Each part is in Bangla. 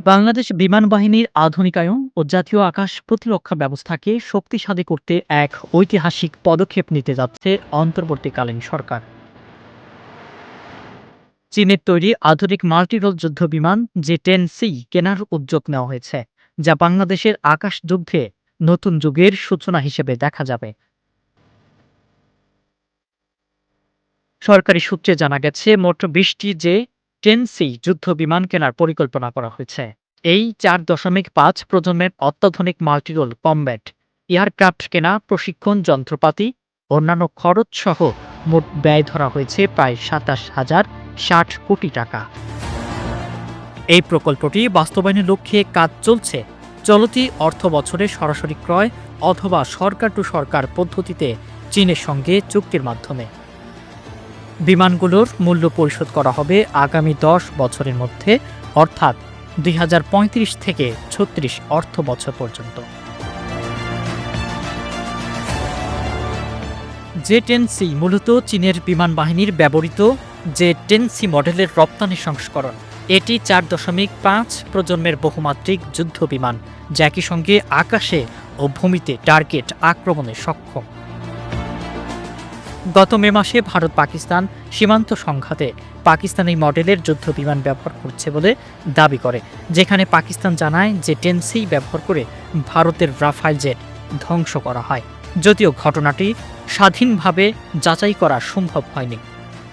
বাংলাদেশ বিমান বাহিনীর আধুনিকায়ন ও জাতীয় আকাশ প্রতিরক্ষা ব্যবস্থাকে শক্তিশালী করতে এক ঐতিহাসিক পদক্ষেপ নিতে যাচ্ছে অন্তর্বর্তীকালীন সরকার। চীনের তৈরি আধুনিক মাল্টিরোল যুদ্ধ বিমান জে টেন সি কেনার উদ্যোগ নেওয়া হয়েছে, যা বাংলাদেশের আকাশ যুদ্ধে নতুন যুগের সূচনা হিসেবে দেখা যাবে। সরকারি সূত্রে জানা গেছে, মোট বিশটি যে টেন সি যুদ্ধ বিমান কেনার পরিকল্পনা করা হয়েছে। এই চার দশমিক পাঁচ প্রজন্মের অত্যাধুনিক মাল্টিরোল কমব্যাট, এয়ারক্রাফট কেনা, প্রশিক্ষণ, যন্ত্রপাতি, অন্যান্য খরচ সহ মোট ব্যয় ধরা হয়েছে প্রায় সাতাশ হাজার ষাট কোটি টাকা। এই প্রকল্পটি বাস্তবায়নের লক্ষ্যে কাজ চলছে। চলতি অর্থ বছরে সরাসরি ক্রয় অথবা সরকার টু সরকার পদ্ধতিতে চীনের সঙ্গে চুক্তির মাধ্যমে। বিমানগুলোর মূল্য পরিশোধ করা হবে আগামী দশ বছরের মধ্যে, অর্থাৎ দুই হাজার পঁয়ত্রিশ থেকে ছত্রিশ অর্থ বছর পর্যন্ত। জে টেন সি মূলত চীনের বিমান বাহিনীর ব্যবহৃত জে টেন সি মডেলের রপ্তানি সংস্করণ। এটি চার দশমিক পাঁচ প্রজন্মের বহুমাত্রিক যুদ্ধ বিমান যা একই সঙ্গে আকাশে ও ভূমিতে টার্গেট আক্রমণে সক্ষম। গত মে মাসে ভারত পাকিস্তান সীমান্ত সংঘাতে পাকিস্তান মডেলের যুদ্ধ বিমান ব্যবহার করছে বলে দাবি করে, যেখানে পাকিস্তান জানায় যে টেনসি ব্যবহার করে ভারতের রাফাইল জেট ধ্বংস করা হয়। যদিও ঘটনাটি স্বাধীনভাবে যাচাই করা সম্ভব হয়নি।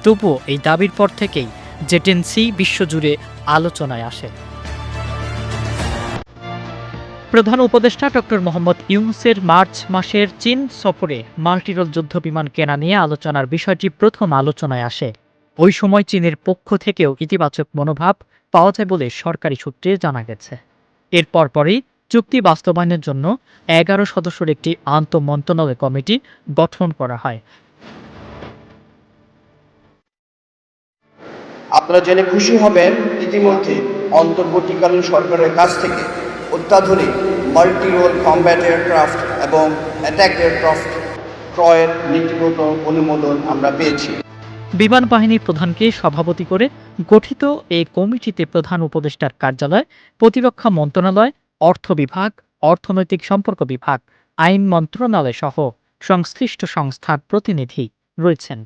তবুও এই দাবির পর থেকেই যে টেনসি বিশ্বজুড়ে আলোচনায় আসে। প্রধান উপদেষ্টা ডক্টর মোহাম্মদ ইউনুসের মার্চ মাসের চীন সফরে মাল্টিরোল যুদ্ধ বিমান কেনা নিয়ে আলোচনার বিষয়টি প্রথম আলোচনায় আসে। ওই সময় চীনের পক্ষ থেকেও ইতিবাচক মনোভাব পাওয়া যায় বলে সরকারি সূত্রে জানা গেছে। এর পরপরই চুক্তি বাস্তবায়নের জন্য এগারো সদস্যের একটি আন্তঃমন্ত্রণালয় কমিটি গঠন করা হয়। আপনারা জেনে খুশি হবেন, ইতিমধ্যে অন্তর্বর্তীকালীন সরকারের কাছ থেকে অত্যাধুনিক মাল্টি রোল কমব্যাট এয়ারক্রাফট এবং অ্যাটাক এয়ারক্রাফট ক্রয়ের নীতিগত অনুমোদন আমরা পেয়েছি। বিমান বাহিনী প্রধানকে সভাপতি করে গঠিত এই কমিটিতে প্রধান উপদেষ্টার কার্যালয়, প্রতিরক্ষা মন্ত্রণালয়, অর্থ বিভাগ, অর্থনৈতিক সম্পর্ক বিভাগ, আইন মন্ত্রণালয় সহ সংশ্লিষ্ট সংস্থার প্রতিনিধি রয়েছেন।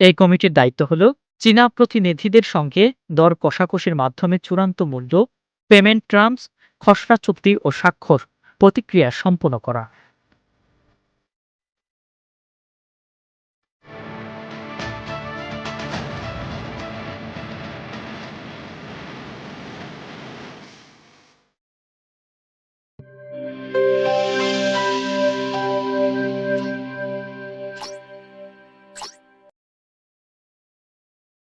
এই কমিটির দায়িত্ব হল চীনা প্রতিনিধিদের সঙ্গে দর কষাকষির মাধ্যমে চূড়ান্ত মূল্য পেমেন্ট টার্মস খসড়া চুক্তি ও স্বাক্ষর প্রতিক্রিয়া সম্পন্ন করা।